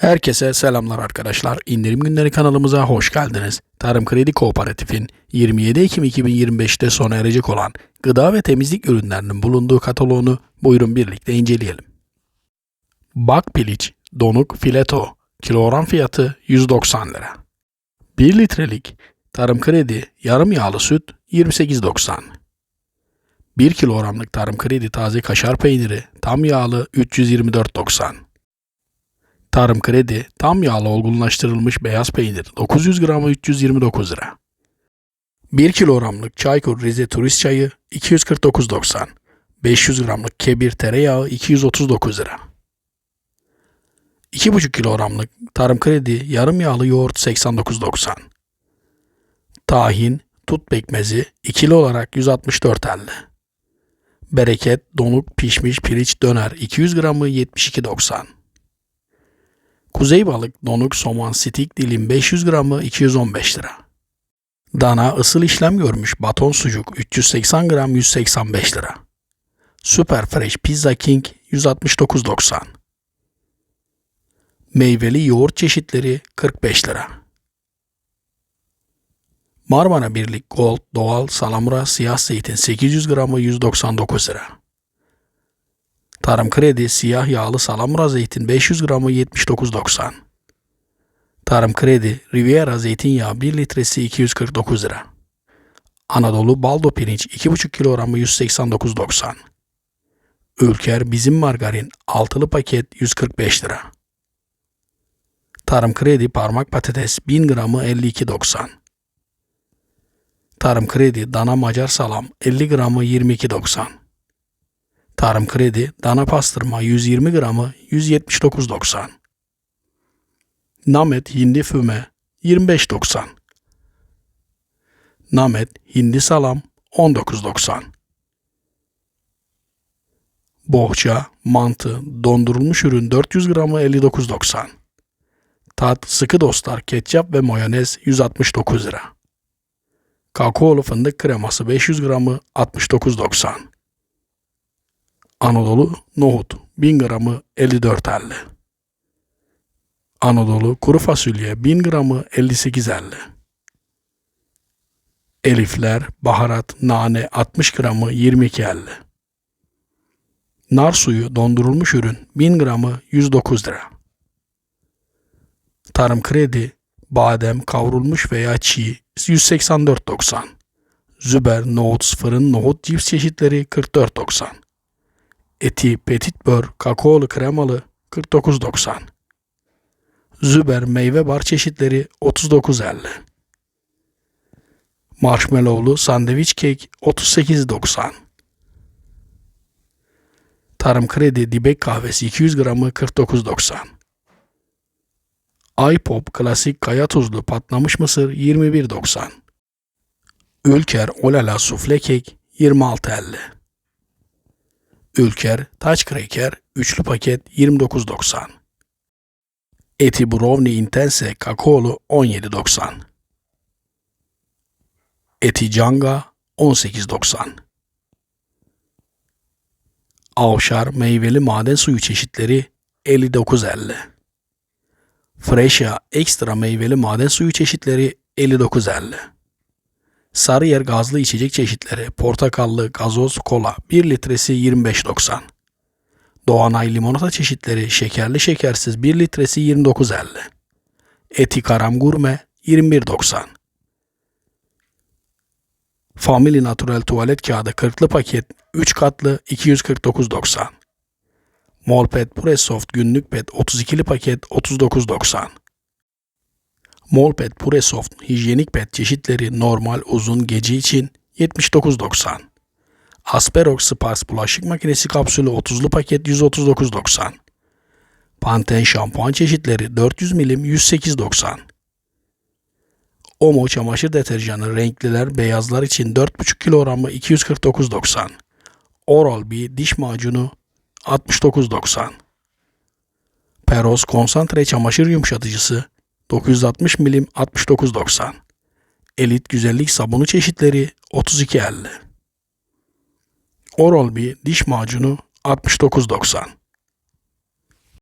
Herkese selamlar arkadaşlar. İndirim günleri kanalımıza hoş geldiniz. Tarım Kredi Kooperatif'in 27 Ekim 2025'te sona erecek olan gıda ve temizlik ürünlerinin bulunduğu kataloğunu buyurun birlikte inceleyelim. Bak piliç, donuk fileto, kilogram fiyatı 190 lira. 1 litrelik Tarım Kredi yarım yağlı süt 28.90. 1 kilogramlık Tarım Kredi taze kaşar peyniri tam yağlı 324.90. Tarım Kredi tam yağlı olgunlaştırılmış beyaz peynir 900 gramı 329 lira. 1 kilogramlık Çaykur Rize Turist Çayı 249.90. 500 gramlık kebir tereyağı 239 lira. 2,5 kilogramlık Tarım Kredi yarım yağlı yoğurt 89.90. Tahin, tut pekmezi ikili olarak 164.50. Bereket, donuk, pişmiş piliç döner 200 gramı 72.90. Kuzey balık, donuk, somon, stik dilim 500 gramı 215 lira. Dana ısıl işlem görmüş baton sucuk 380 gram 185 lira. Super Fresh Pizza King 169.90. Meyveli yoğurt çeşitleri 45 lira. Marmara Birlik Gold Doğal Salamura Siyah Zeytin 800 gramı 199 lira. Tarım Kredi siyah yağlı salamura zeytin 500 gramı 79.90. Tarım Kredi Riviera zeytinyağı 1 litresi 249 lira. Anadolu baldo pirinç 2,5 kilogramı 189.90. Ülker bizim margarin altılı paket 145 lira. Tarım Kredi parmak patates 1000 gramı 52.90. Tarım Kredi dana macar salam 50 gramı 22.90. Tarım Kredi dana pastırma 120 gramı 179.90. Namet hindi füme 25.90. Namet hindi salam 19.90. Bohça, mantı, dondurulmuş ürün 400 gramı 59.90. Tat, sıkı dostlar, ketçap ve mayonez 169 lira. Kakaolu fındık kreması 500 gramı 69.90. Anadolu nohut 1000 gramı 54.50. Anadolu kuru fasulye 1000 gramı 58.50. Elifler, baharat, nane 60 gramı 22.50. Nar suyu dondurulmuş ürün 1000 gramı 109 lira. Tarım kredi, badem kavrulmuş veya çiğ 184.90. Züber, nohut, fırın, nohut cips çeşitleri 44.90. Eti, petit bör, kakaolu kremalı 49.90. Züber meyve bar çeşitleri 39.50. Marshmallowlu sandviç kek 38.90. Tarım Kredi Dibek kahvesi 200 gramı 49.90. iPop klasik kaya tuzlu patlamış mısır 21.90. Ülker Olala sufle kek 26.50. Ülker Taç Kraker üçlü paket 29.90. Eti Brownie Intense kakaolu 17.90. Eti Canga 18.90. Avşar meyveli maden suyu çeşitleri 59.50. Fresha ekstra meyveli maden suyu çeşitleri 59.50. Sarıyer gazlı içecek çeşitleri portakallı, gazoz, kola 1 litresi 25.90. Doğanay limonata çeşitleri şekerli şekersiz 1 litresi 29.50. Eti karam gurme 21.90. Family Natural tuvalet kağıdı 40'lı paket 3 katlı 249.90. Molpet Pure Soft günlük pet 32'li paket 39.90. Molpet Pure Soft hijyenik pet çeşitleri normal uzun gece için 79.90. Asperox Sparks bulaşık makinesi kapsülü 30'lu paket 139.90. Pantene şampuan çeşitleri 400 milim 108.90. Omo çamaşır deterjanı renkliler beyazlar için 4,5 kilogramı 249.90. Oral-B diş macunu 69.90. Peros konsantre çamaşır yumuşatıcısı 960 milim 69.90. Elit güzellik sabunu çeşitleri 32.50. Oral-B diş macunu 69.90.